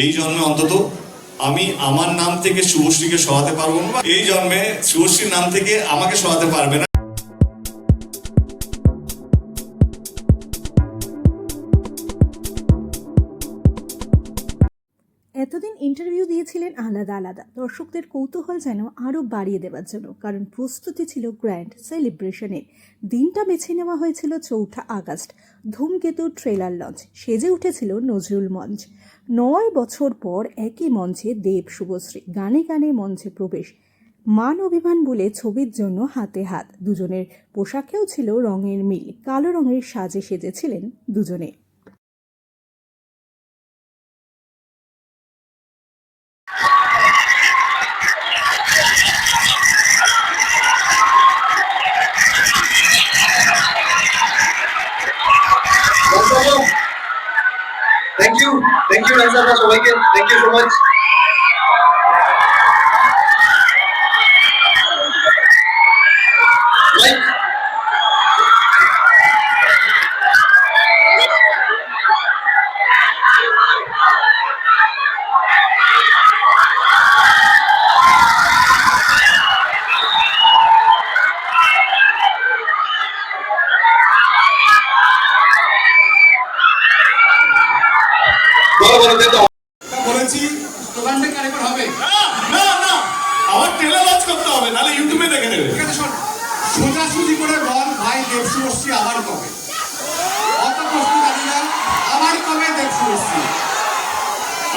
এই জন্মে অন্তত আমি আমার নাম থেকে শুভশ্রীকে সরাতে পারব না। এই জন্মে শুভশ্রীর নাম থেকে আমাকে সরাতে পারবে না। এতদিন ইন্টারভিউ দিয়েছিলেন আলাদা আলাদা। দর্শকদের কৌতূহল যেন আরও বাড়িয়ে দেওয়ার জন্য, কারণ প্রস্তুতি ছিল গ্র্যান্ড সেলিব্রেশনের দিনটা বেছে নেওয়া হয়েছিল চৌঠা আগস্ট, ধূমকেতু ট্রেলার লঞ্চ সেজে উঠেছিল নজরুল মঞ্চ। নয় বছর পর একই মঞ্চে দেব শুভশ্রী, গানে গানে মঞ্চে প্রবেশ। মান অভিমান বলে ছবির জন্য হাতে হাত। দুজনের পোশাকেও ছিল রঙের মিল, কালো রঙের সাজে সেজেছিলেন দুজনে। থ্যাংক ইউ থ্যাংক ইউ ডান্সাররা সবাইকে থ্যাংক ইউ সো মাচ বলো বলো বলেছি দোকানটা কারেক্ট হবে? না না আমার ট্রেলার লঞ্চ করতে হবে নাহলে ইউটিউবে দেখে নেবে। ঠিক আছে শোন। সোজাসুজি করে বল ভাই দেবসু আবার কবে? অত প্রশ্ন জানি না আবার কবে দেবসু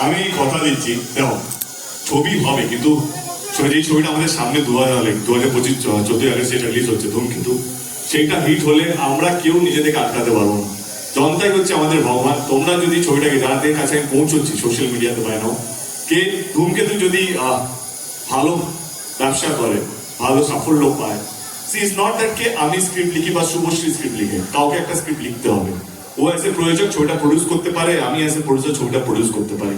আমি কথা দিচ্ছি দেখো ছবি হবে কিন্তু যেই ছবিটা আমাদের সামনে দু হাজার দু হাজার পঁচিশ চোদ্দই আগস্ট সেটা রিলিজ হচ্ছে ধূমকেতু সেইটা হিট হলে আমরা কেউ নিজেদেরকে আটকাতে পারব না। জনতাই হচ্ছে আমাদের ভগবান। তোমরা যদি ছবিটাকে যাদের কাছে আমি পৌঁছচ্ছি সোশ্যাল মিডিয়াতে পাই নাও কে ধূমকেতু যদি ভালো ব্যবসা করে, ভালো সাফল্য পায়, সি ইজ নট দ্যাট কে আমি স্ক্রিপ্ট লিখি বা শুভশ্রী স্ক্রিপ্ট লিখে, কাউকে একটা স্ক্রিপ্ট লিখতে হবে। ও অ্যাজ এ প্রযোজক ছবিটা প্রডিউস করতে পারে, আমি অ্যাজ এ ছবিটা প্রডিউস করতে পারি।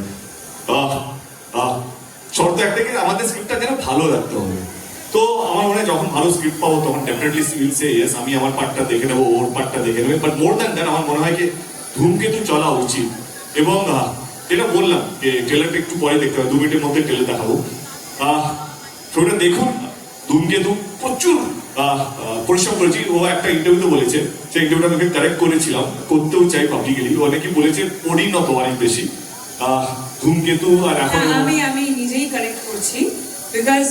শর্ত একটা আমাদের স্ক্রিপ্টটা যেন ভালো রাখতে হবে। তো আমার মনে হয় যখন ভালো স্ক্রিপ্ট পাবো তখন ডেফিনেটলি উইল সে ইয়েস আমি আমার পার্টটা দেখে নেব ওর পার্টটা দেখে নেবে। বাট মোর দ্যান দ্যাট আমার মনে হয় যে ধূমকেতু চলা উচিত। এবং যেটা বললাম যে ট্রেলারটা একটু পরে দেখতে হবে দু মিনিটের মধ্যে ট্রেলার দেখাবো। ছবিটা দেখুন ধূমকেতু প্রচুর পরিশ্রম করেছি। ও একটা ইন্টারভিউতে বলেছে সেই ইন্টারভিউটা আমি কারেক্ট করেছিলাম করতেও চাই পাবলিকলি ও নাকি বলেছে পরিণত অনেক বেশি। ধূমকেতু আর এখন হ্যাঁ, আমি আমি নিজেই কারেক্ট করছি। বিকজ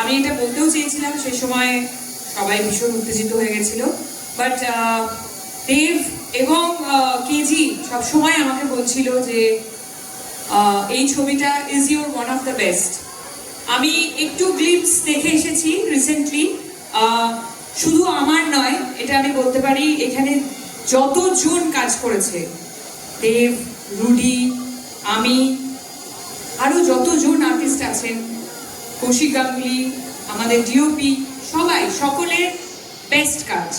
আমি এটা বলতেও চেয়েছিলাম, সেই সময় সবাই ভীষণ উত্তেজিত হয়ে গেছিল। বাট দেব এবং কেজি সবসময় আমাকে বলছিল যে এই ছবিটা is your one of the best আমি একটু গ্লিপস দেখে এসেছি রিসেন্টলি শুধু আমার নয়, এটা আমি বলতে পারি, এখানে যতজন কাজ করেছে, দেব, রুডি, আমি, আরও যতজন আর্টিস্ট আছেন কৌশিক গাঙ্গুলি আমাদের ডিওপি সবাই সকলের বেস্ট কাজ।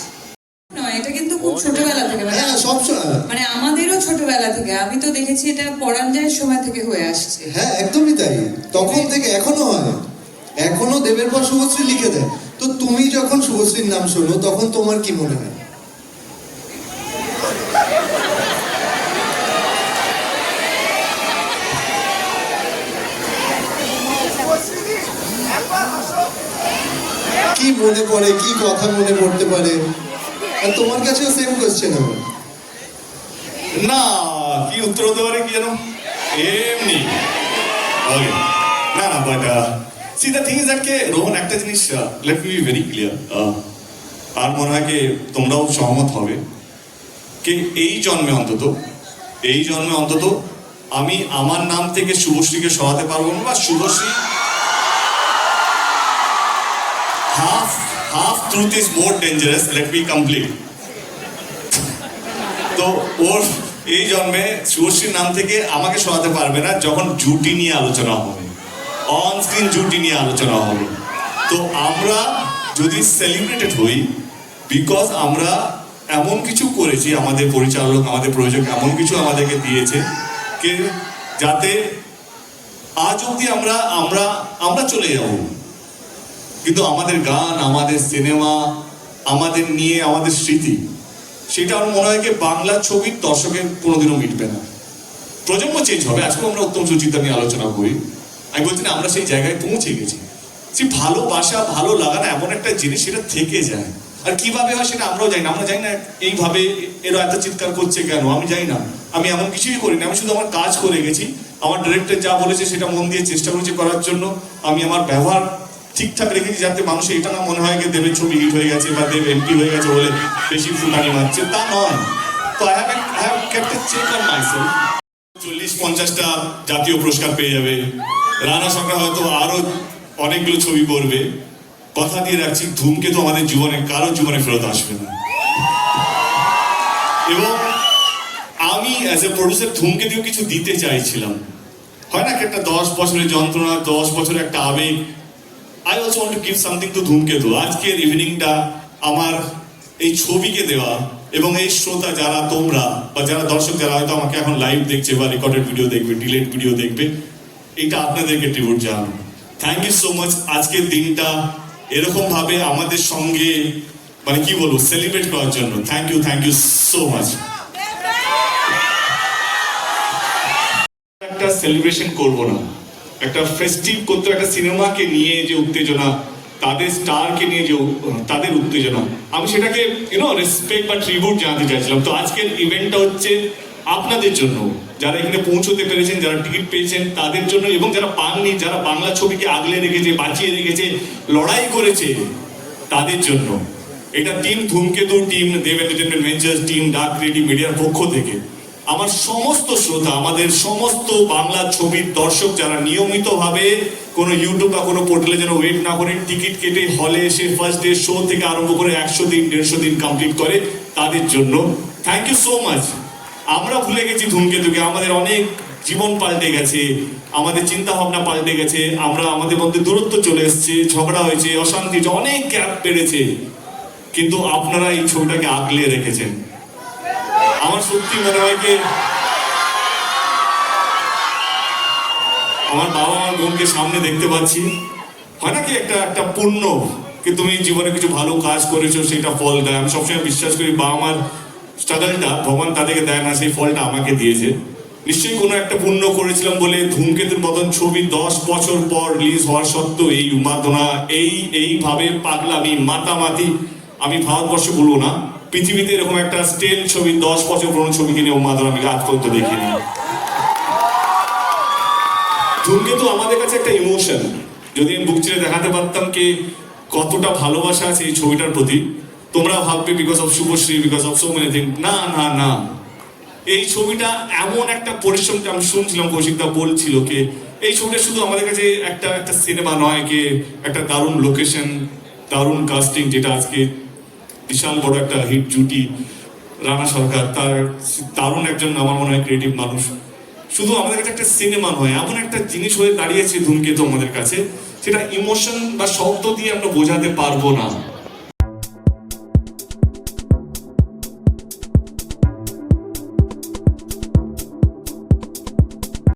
নয় এটা কিন্তু খুব ছোটবেলা থেকে মানে হ্যাঁ সব মানে আমাদেরও ছোটবেলা থেকে আমি তো দেখেছি এটা পরাঞ্জয়ের সময় থেকে হয়ে আসছে। হ্যাঁ একদমই তাই। তখন থেকে এখনও হয়। এখনও দেবের পর শুভশ্রী লিখে দেয়। তো তুমি যখন শুভশ্রীর নাম শোনো তখন তোমার কি মনে হয়? কি মনে পড়ে কি কথা মনে পড়তে পারে? আর তোমার কাছেও সেম না, কি উত্তর হতে পারে কি জানো এমনি। না না but see the thing is that কে, রোহন, একটা জিনিস let me be very clear আর মনে হয় কি তোমরাও সহমত হবে কি, এই জন্মে অন্তত, এই জন্মে অন্তত আমি আমার নাম থেকে শুভশ্রীকে সরাতে পারব না বা Subhashree truth is more dangerous let me complete তো ওর এই জন্মে শুভশ্রীর নাম থেকে আমাকে সরাতে পারবে না যখন জুটি নিয়ে আলোচনা হবে। অন স্ক্রিন জুটি নিয়ে আলোচনা হবে। তো আমরা যদি সেলিব্রেটেড হই বিকজ আমরা এমন কিছু করেছি, আমাদের পরিচালক, আমাদের প্রযোজক এমন কিছু আমাদেরকে দিয়েছে কে যাতে আজ অবধি আমরা আমরা আমরা চলে যাব। কিন্তু আমাদের গান, আমাদের সিনেমা, আমাদের নিয়ে আমাদের স্মৃতি, সেটা আমার মনে হয় বাংলা ছবির দর্শকের কোনোদিনও মিটবে না। প্রজন্ম চেঞ্জ হবে, আজকেও আমরা উত্তম সুচিন্তা নিয়ে আলোচনা করি। আমি বলছি না, আমরা সেই জায়গায় পৌঁছে গেছি। সেই ভালোবাসা ভালো লাগা না, এমন একটা জিনিস সেটা থেকে যায়। আর কীভাবে হয় সেটা আমরাও জানি না, আমরা জানি না এইভাবে এরা এত চিৎকার করছে কেন, আমি জানি না। আমি এমন কিছুই করি না, আমি শুধু আমার কাজ করে গেছি। আমার ডিরেক্টর যা বলেছে সেটা মন দিয়ে চেষ্টা করেছি করার জন্য। আমি আমার ব্যবহার ঠিকঠাক রেখেছি যাতে মানুষের এটা না মনে হয় যে দেবের ছবি হিট হয়ে গেছে বা দেব এমপি হয়ে গেছে বলে বেশি ফুটানি মারছে। তা নয়। তো I have I have kept check on myself চল্লিশ, পঞ্চাশটা জাতীয় পুরস্কার পেয়ে যাবে। রানা সরকার হয়তো আরও অনেকগুলো ছবি করবে। কথা দিয়ে রাখছি, ধূমকেতু আমাদের জীবনে, কারও জীবনে ফেরত আসবে না। এবং আমি অ্যাজ এ প্রডিউসার ধূমকেতুও কিছু দিতে চাইছিলাম। হয় না একটা দশ বছরের যন্ত্রণা, দশ বছরের একটা আবেগ I also want to give something to Dhumketu আজকের ইভিনিংটা আমার এই ছবিকে দেওয়া এবং এই শ্রোতা যারা তোমরা বা যারা দর্শক যারা হয়তো আমাকে এখন লাইভ দেখছে বা রেকর্ডেড ভিডিও দেখবে ডিলেট ভিডিও দেখবে এটা আপনাদেরকে ট্রিবিউট জানানো। থ্যাংক ইউ সো মাচ আজকের দিনটা এরকম ভাবে আমাদের সঙ্গে মানে কি বলব সেলিব্রেট করার জন্য। Thank you thank you so much একটা সেলিব্রেশন করব না। একটা ফেস্টিভ করতে, একটা সিনেমাকে নিয়ে যে উত্তেজনা, তাদের স্টারকে নিয়ে যে, তাদের উত্তেজনা। আমি সেটাকে ইউনো রেসপেক্ট বা ট্রিবিউট জানাতে চাইছিলাম। তো আজকের ইভেন্টটা হচ্ছে আপনাদের জন্য। যারা এখানে পৌঁছতে পেরেছেন, যারা টিকিট পেয়েছেন, তাদের জন্য এবং যারা পাননি, যারা বাংলা ছবিকে আগলে রেখেছে, বাঁচিয়ে রেখেছে, লড়াই করেছে, তাদের জন্য। এটা team Dhumketu team Dev entertainment ventures team ডাক রেডি মিডিয়ার পক্ষ থেকে। আমার সমস্ত শ্রোতা, আমাদের সমস্ত বাংলা ছবির দর্শক যারা নিয়মিতভাবে কোনো ইউটিউব বা কোনো পোর্টালে যেন ওয়েট না করে টিকিট কেটে হলে এসে ফার্স্ট ডে শো থেকে আরম্ভ করে একশো দিন, দেড়শো দিন কমপ্লিট করে, তাদের জন্য থ্যাংক ইউ সো মাচ আমরা ভুলে গেছি ধূমকেতুকে, আমাদের অনেক জীবন পাল্টে গেছে, আমাদের চিন্তা ভাবনা পাল্টে গেছে, আমরা আমাদের মধ্যে দূরত্ব চলে এসেছে, ঝগড়া হয়েছে, অশান্তি অনেক গ্যাপ বেড়েছে। কিন্তু আপনারা এই ছবিটাকে আগলে রেখেছেন। আমার সত্যি মনে হয় যে আমার বাবা আমার বোনকে সামনে দেখতে পাচ্ছি। হয় না কি একটা একটা পুণ্য কি তুমি জীবনে কিছু ভালো কাজ করেছ, সেটা ফল দেয়। আমি সবসময় বিশ্বাস করি বাবা মার স্ট্রাগলটা ভগবান তাদেরকে দেয় না, সেই ফলটা আমাকে দিয়েছে। নিশ্চয়ই কোনো একটা পুণ্য করেছিলাম বলে ধূমকেতুর মতন ছবি দশ বছর পর রিলিজ হওয়ার সত্ত্বেও এই উন্মাদনা এই, এইভাবে পাগলামি, মাতামাতি আমি ভারতবর্ষ বলব না। পৃথিবীতে এরকম একটা স্টেল ছবি, দশ বছর পুরনো ছবি কিনে উন্মাদনা আমি আজ পর্যন্ত দেখিনি ধূমকেতু আমাদের কাছে একটা ইমোশন যদি আমি বুক চিরে দেখাতে পারতাম কি কতটা ভালোবাসা আছে এই ছবিটার প্রতি, তোমরা ভাববে because of Subhashree because of so many thing না না না। এই ছবিটা এমন একটা পরিশ্রম আমি শুনছিলাম কৌশিকদা বলছিল কে, এই ছবিটা শুধু আমাদের কাছে একটা একটা সিনেমা নয় কে, একটা দারুণ লোকেশন দারুণ কাস্টিং যেটা আজকে বিশাল বড় একটা হিট জুটি রানা সরকার, তার দারুণ একজন আমার মনে হয় ক্রিয়েটিভ মানুষ। শুধু আমাদের কাছে একটা সিনেমা নয়, এমন একটা জিনিস হয়ে দাঁড়িয়েছে ধূমকেতু আমাদের কাছে, সেটা ইমোশন বা শব্দ দিয়ে আমরা বোঝাতে পারব না।